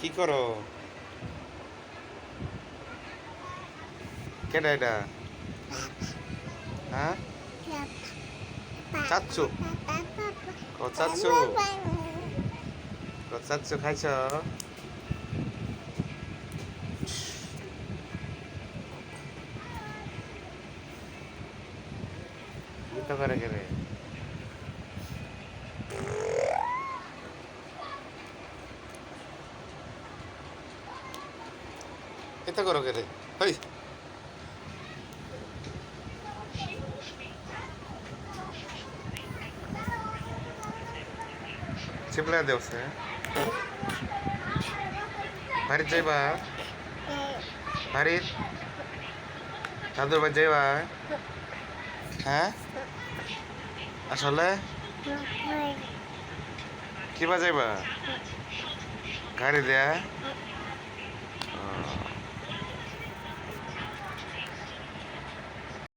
কি করো? কেডা এটা? হ্যাঁ? চাচ্ছু? ও চাচ্ছু? চাচ্ছু খাইছ? কেরে এটা করো কেটে হই চিপলা দেওছে বাড়িত যাইবা। বাড়িত দাদুর বাড়ি যাইবা। হ্যাঁ? আসলে? কিবা যাইবা গাড়ি দেয়া?